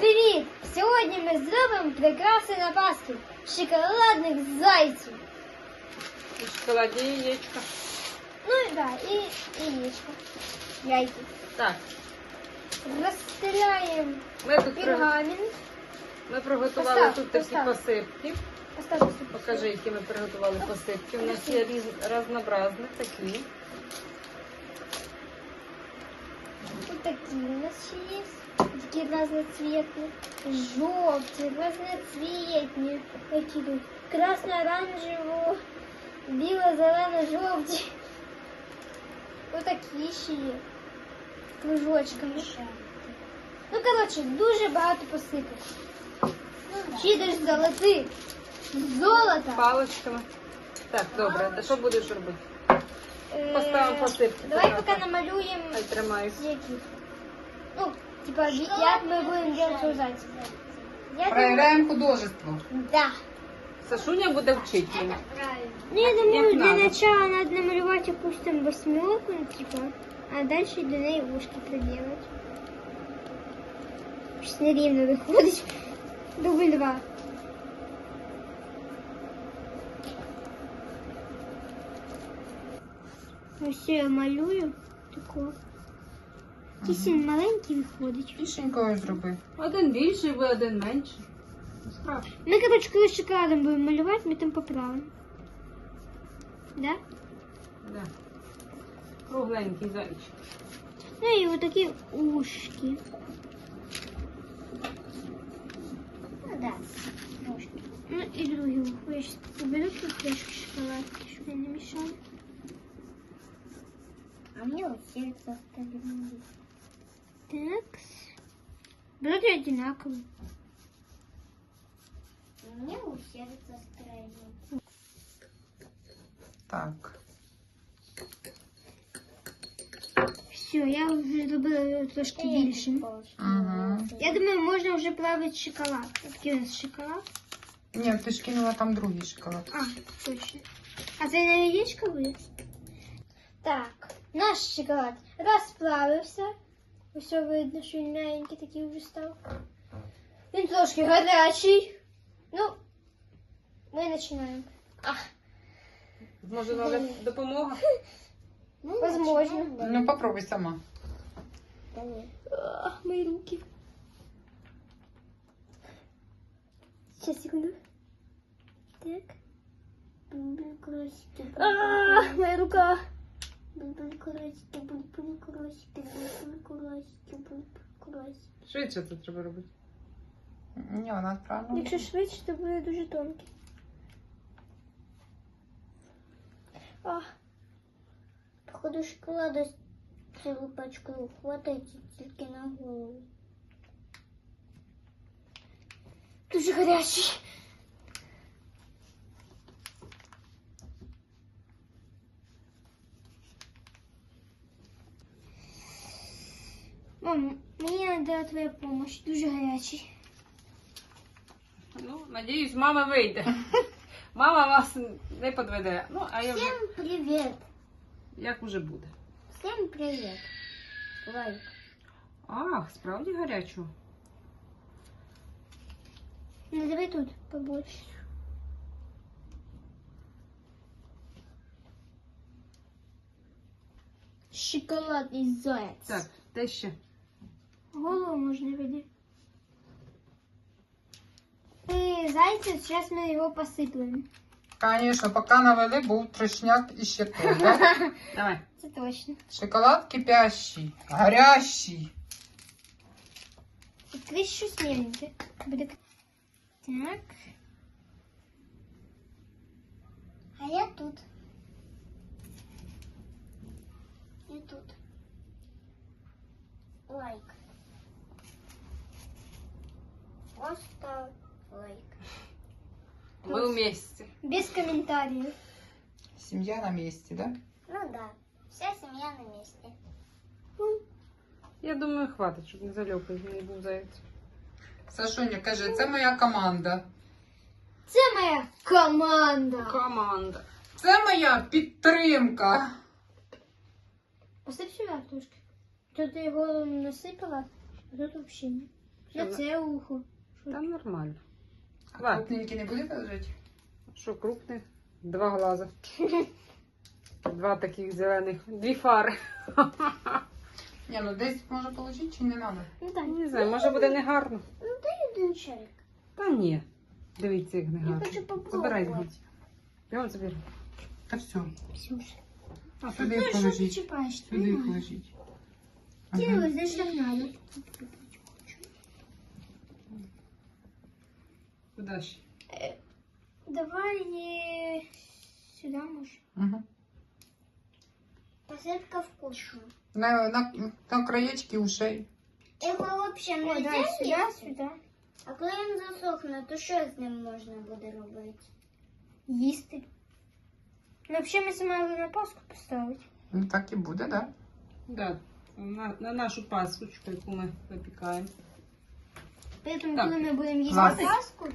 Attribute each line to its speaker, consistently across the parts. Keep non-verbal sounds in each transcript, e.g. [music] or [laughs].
Speaker 1: привіт! Сьогодні ми зробимо прикраси на Пасху шоколадних зайців.
Speaker 2: І шоколадні яєчка.
Speaker 1: Ну і да, і яєчко. Яйки.
Speaker 2: Так,
Speaker 1: Розстеляємо
Speaker 2: ми тут
Speaker 1: пергамент.
Speaker 2: ми приготували
Speaker 1: Постав,
Speaker 2: тут такі
Speaker 1: постав.
Speaker 2: посипки.
Speaker 1: Сюди.
Speaker 2: Покажи, які ми приготували посипки. У нас є різ... разнообразні такі.
Speaker 1: Ось такі у нас ще є. Такі разноцвітні. Жовті, разноцвітні. Які тут? Красно-оранжево, біло-зелено-жовті. Ось такі ще є. Кружочками. Ну, коротше, дуже багато посипок. Чидиш золотий. Золото.
Speaker 2: Паличками. Так, добре. А що будеш робити?
Speaker 1: Е,
Speaker 2: Поставимо посипки.
Speaker 1: Давай
Speaker 2: Так.
Speaker 1: поки намалюємо
Speaker 2: Хай тримаюсь.
Speaker 1: які. Ну, типа, як ми будемо делать ужать. Я думаю,
Speaker 3: Проявляем художество.
Speaker 1: да.
Speaker 2: Сашуня буде вчити мене.
Speaker 1: Ну, я думаю,
Speaker 2: Як
Speaker 1: для
Speaker 2: надо.
Speaker 1: начала надо намалевать, опустим, восьмерку, ну, типа, а дальше до неї ушки приделать. Щось нерівно виходить. Дубль два. Ось я малюю таку. Кисень маленький виходить.
Speaker 3: Тишенькою зроби.
Speaker 2: Один більший, ви один менший. Не страшно.
Speaker 1: Ми, короче, коли шоколадом будемо малювати, ми там поправимо. Да?
Speaker 2: Да. Кругленький зайчик.
Speaker 1: Ну і вот такі ушки. Ну да, ушки. Ну і другі ушки. Я сейчас уберу тут трошки шоколадки, щоб я не мішала.
Speaker 4: А мне вот сердце остальные.
Speaker 1: Так. Вроде одинаково.
Speaker 4: Мне у сердца строение.
Speaker 3: Так.
Speaker 1: Все, я вже зробила його трошки більшим.
Speaker 3: Угу.
Speaker 1: Я думаю, можна вже плавити шоколад. Такий у нас шоколад.
Speaker 3: Ні, ти ж кинула там другий шоколад.
Speaker 1: А, точно. А це на яєчко буде? Так, Наш шоколад розплавився. Все видно, що він м'ягенький такий вже став. Він трошки гарячий. Ну, ми починаємо.
Speaker 2: Може, треба допомога? [laughs]
Speaker 4: Ну,
Speaker 1: Возможно.
Speaker 3: Ну, попробуй сама.
Speaker 4: Давай.
Speaker 1: Ах, мої руки. Сейчас, секунду. Так. Ах, моя рука.
Speaker 4: Бульбуль красики, бульбуль красики, бульбуль красики, бульбуль красики.
Speaker 2: Швидше це треба робити.
Speaker 3: Ні, вона правильно.
Speaker 1: Якщо швидше, то буде дуже тонкий. Ах,
Speaker 4: Походу шоколада с цілу пачку хватається тільки на голову.
Speaker 1: дуже гарячий. Мам, мені треба твоя допомога, дуже гарячий.
Speaker 2: Ну, надіюсь, мама вийде. Мама вас не подведе. Ну, а я вже
Speaker 4: Всем привет!
Speaker 2: як уже буде.
Speaker 4: Всем привет! Лайк.
Speaker 2: Ах, справді гарячо.
Speaker 1: Ну давай тут побольше. Шоколадний заяц.
Speaker 2: Так, те ще.
Speaker 1: Голову можна видеть. І зайця, зараз ми його посиплемо.
Speaker 3: Звісно, поки навели, був трешняк і ще той, да? [laughs]
Speaker 2: Давай.
Speaker 1: Це точно.
Speaker 3: Шоколад кипящий, гарячий.
Speaker 1: Відкрий щось міленьке. Буде... Так.
Speaker 4: А я тут.
Speaker 2: Ми вместе.
Speaker 1: Без коментарів.
Speaker 3: Сім'я на місці, да?
Speaker 4: Ну да, вся семья на месте.
Speaker 2: Я думаю, хватить, щоб не зальопий не був заяць.
Speaker 3: Сашуня каже, це моя команда.
Speaker 1: Це моя команда.
Speaker 2: Команда.
Speaker 3: Це моя підтримка.
Speaker 1: Посип сюди трошки. Тут ти його насипала, а тут взагалі. ні. На це ухо.
Speaker 2: Та нормально.
Speaker 3: А
Speaker 2: Хватить.
Speaker 3: крупненький не будете лежати?
Speaker 2: Що крупних? Два глаза. [laughs] Два таких зелених. Дві фари. [laughs]
Speaker 3: Ні, ну десь може положити чи не треба?
Speaker 1: Ну так.
Speaker 2: Не знаю, може буде негарно.
Speaker 4: Ну дай один шарик.
Speaker 2: Та ні. Дивіться, як
Speaker 4: Я
Speaker 2: негарно.
Speaker 4: хочу попробувати.
Speaker 2: Забирай його. Його забери.
Speaker 3: Та все.
Speaker 1: Ксюша.
Speaker 3: А сюди
Speaker 1: що ти
Speaker 3: положіть.
Speaker 1: чіпаєш?
Speaker 3: Сюди їх положіть. Ага.
Speaker 1: знаєш, так надо.
Speaker 2: Куди ще?
Speaker 1: Давай е, сюди може.
Speaker 3: Ага.
Speaker 4: Посадка вкусна.
Speaker 3: На, на, на краєчки ушей.
Speaker 4: Його взагалі
Speaker 1: О,
Speaker 4: не
Speaker 1: дай сюди,
Speaker 4: їсти.
Speaker 1: сюди.
Speaker 4: А коли він засохне, то що з ним можна буде робити?
Speaker 1: Їсти. Ну, взагалі ми це мали на Пасху поставити.
Speaker 3: Ну так і буде, так?
Speaker 2: Да. На, на нашу пасочку, яку ми випікаємо.
Speaker 1: Поэтому,
Speaker 2: Так.
Speaker 1: коли ми будемо їсти
Speaker 3: Клас.
Speaker 1: Пасху,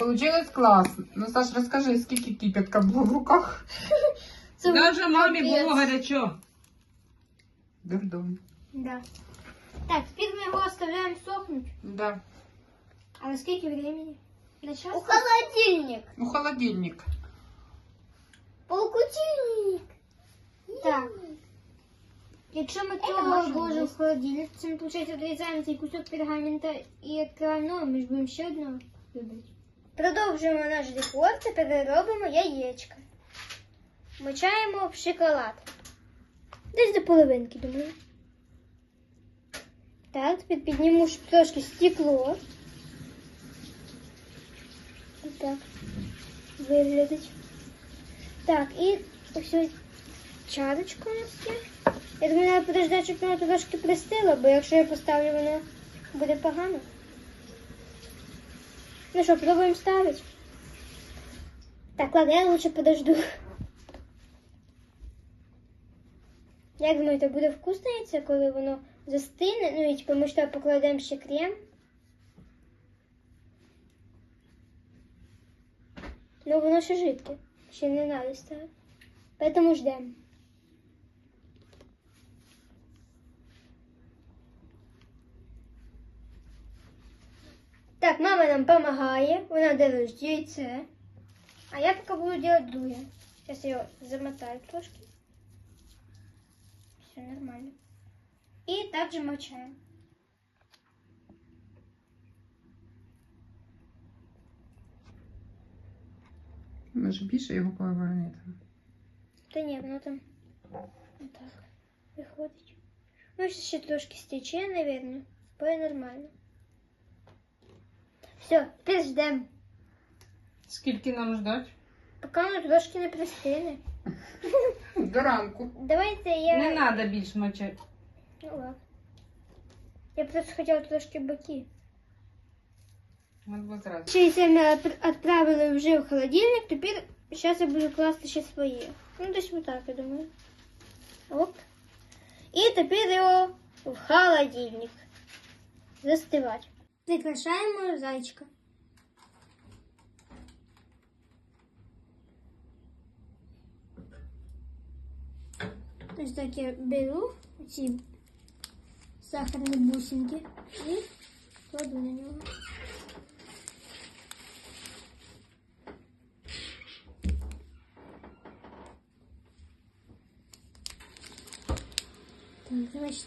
Speaker 3: Получилось класно. Ну, Саш, розкажи, скільки кипятка було в руках? [laughs]
Speaker 1: це
Speaker 2: Даже мамі
Speaker 1: капець.
Speaker 2: було гарячо.
Speaker 3: Дурдом.
Speaker 1: Да. Так, теперь мы его оставляем сохнуть.
Speaker 3: Да.
Speaker 1: А на сколько времени? На час?
Speaker 4: У холодильник.
Speaker 3: У холодильник.
Speaker 4: Полкутильник.
Speaker 1: Так. Якщо ми
Speaker 4: Это
Speaker 1: то
Speaker 4: можна
Speaker 1: вложимо в
Speaker 4: їсти.
Speaker 1: холодильник, то ми, виходить, відрізаємо цей кусок пергамента і відкриваємо, ми ж будемо ще одного робити. Продовжуємо наш декор, тепер робимо яєчка. Мочаємо в шоколад. Десь до половинки, думаю. Так, тепер підніму трошки стекло. Так. Виглядить. Так, і ось чарочка у нас є. Я думаю, треба подождати, щоб вона трошки пристила, бо якщо я поставлю, воно буде погано. Ну що, пробуємо ставити? Так, ладно, я лучше подожду. Як думаєте, буде вкусно яйце, коли воно застине? Ну і типу ми ж туди покладемо ще крем. Ну, воно ще жидке. Ще не надо ставити. Поэтому ждем. Так, мама нам помогает. Вона делает яйце. А я пока буду делать друге. Сейчас его замотаю трошки. Все нормально. И также мочаем.
Speaker 3: Може більше його повернути.
Speaker 1: Та ні, воно там отак виходить. Ну, ще трошки стече, наверное. Буде нормально. Все, тепер ждем.
Speaker 2: Скільки нам ждать?
Speaker 1: Поки воно трошки не пристине.
Speaker 3: До ранку.
Speaker 1: Давайте я.
Speaker 2: Не треба більш мочати.
Speaker 1: Ну ладно. Я просто хотіла трошки боки.
Speaker 2: Ми зразу.
Speaker 1: Ще це ми отп- відправили вже в холодильник, тепер зараз я буду класти ще своє. Ну, десь отак, я думаю. Оп. І тепер його в холодильник. Застивати. Прикрашаємо зайчика. Ось так я беру ці сахарні бусинки і кладу на нього. Так, значит,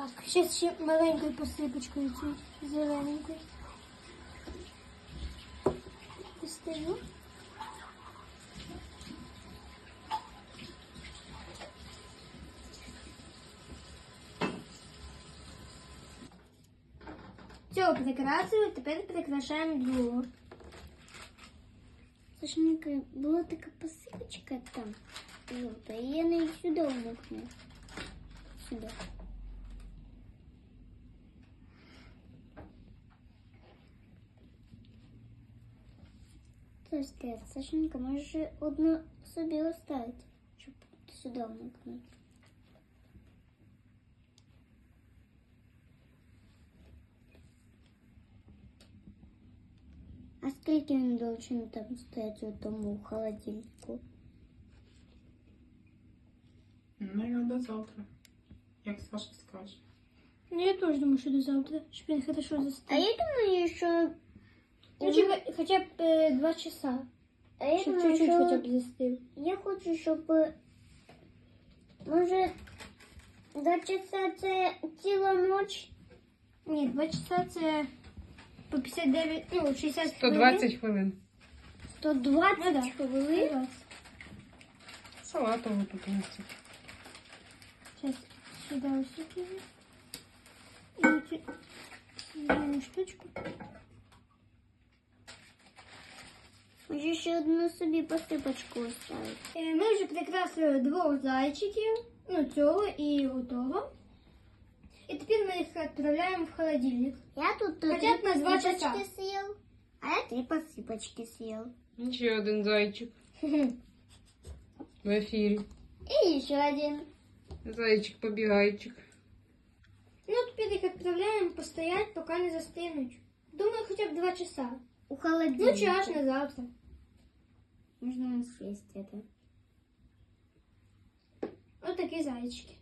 Speaker 1: Так, сейчас ще маленькою посипочкою цю зелененькою. Достаю. Все, прикрасили, тепер прикрашаємо другого.
Speaker 4: Сашенька, була така посипочка там. Жовта, і я неї сюди вмикну. Сюди. Так. стоять. Сашенька, можешь одну собі оставить, щоб сюди вмикнути. А скільки він должен там стоять у тому холодильнику?
Speaker 3: Ну, я до завтра. Як Саша скаже.
Speaker 1: Ну, я тоже думаю, что до завтра, чтобы он хорошо
Speaker 4: А
Speaker 1: застыл.
Speaker 4: я думаю, що...
Speaker 1: Ну, чи- хотя бы э, два часа,
Speaker 4: А я
Speaker 1: чтобы
Speaker 4: думаю,
Speaker 1: чуть-чуть
Speaker 4: що...
Speaker 1: хотя бы застыл.
Speaker 4: Я хочу, щоб е, може два часа це ціла ніч.
Speaker 1: Ні, два часа це по 59, ну, 60
Speaker 2: 120 хвилин.
Speaker 4: 120
Speaker 1: Ну, да.
Speaker 4: хвилин.
Speaker 2: Салатову тут у нас.
Speaker 1: Сейчас сюда усыпем. И вот эту зеленую штучку.
Speaker 4: Може ще одну собі посипочку оставити.
Speaker 1: Е, Ми вже прикрасили двох зайчиків, ну цього і того. І тепер ми їх відправляємо в холодильник.
Speaker 4: Я тут
Speaker 1: Хоча б на два
Speaker 4: посипочки
Speaker 1: часа.
Speaker 4: съел, а я три посипочки съел.
Speaker 2: Ще один зайчик [laughs] в ефірі.
Speaker 4: І ще один.
Speaker 2: Зайчик побігайчик.
Speaker 1: Ну, тепер їх відправляємо постоять, поки не застигнуть. Думаю, хоча б два часа.
Speaker 4: У холодильнику.
Speaker 1: Ну, чи аж на завтра.
Speaker 4: Можна съесть это.
Speaker 1: Ось такі зайчики.